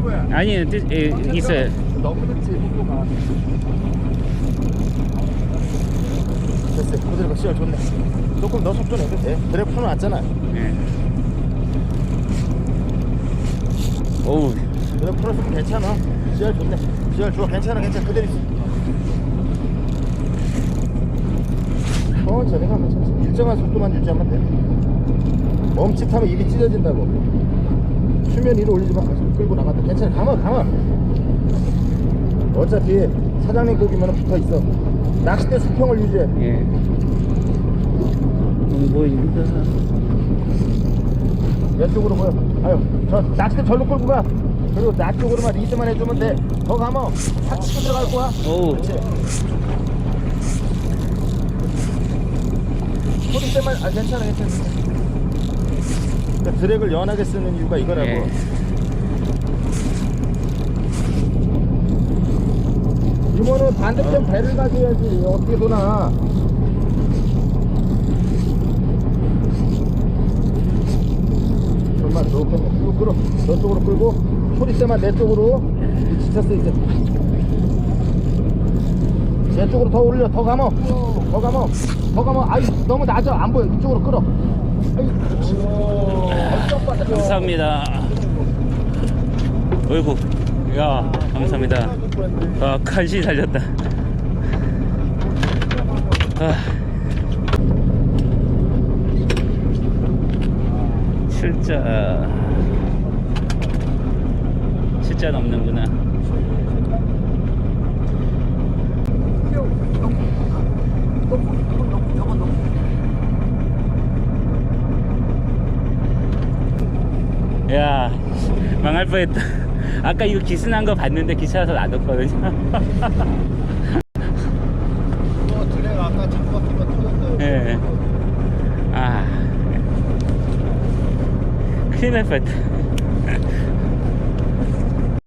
뭐야? 아니, 뚫, 예, 있어요. 너무 늦지 속도가. 됐어. 그대로 가 시열 좋네. 조금 더 속도 내도 돼. 드래프 풀어놨잖아. 예. 오우, 드래프 풀었으면 괜찮아. 시열 좋네. 시열 좋아. 괜찮아. 괜찮아. 그대로 있어. 천천히 가면 천천히. 일정한 속도만 유지하면 돼. 멈칫하면 입이 찢어진다고. 수면 위로 올리지 마. 끌고 나간다. 괜찮아. 가만 가만. 어차피 사장님 고기면 붙어 있어. 낚싯대 수평을 유지해. 예. 동보입니다. 왼쪽으로 보여. 아유, 저 낚싯대 절로 끌고 가. 그리고 나 쪽으로만 리드만 해주면 돼. 더 가면 확 치고 들어갈 거야. 오우. 그렇지. 때만 아 괜찮아 괜찮아. 그러니까 드랙을 연하게 쓰는 이유가 이거라고. 예. 이모는 반대편 배를 가져야지 어떻게 도나. 좀만 더 끌어 저쪽으로 끌고 소리때만 내 쪽으로 지쳤어 이제 내 쪽으로 더 올려 더 감어 더 감어 더 감어 아이 너무 낮아 안 보여 이쪽으로 끌어 아이 감사합니다. 어이구, 야, 감사합니다. 아, 간신히 살렸다. 아. 진짜 진짜 넘는구나. 야 망할 뻔했다. 아까 이거 기스난 거 봤는데 기차에서 놔뒀거든요. 어, 드랙 아까 자꾸 바뀌면 터졌어요 예. 아 큰일 날 뻔했다.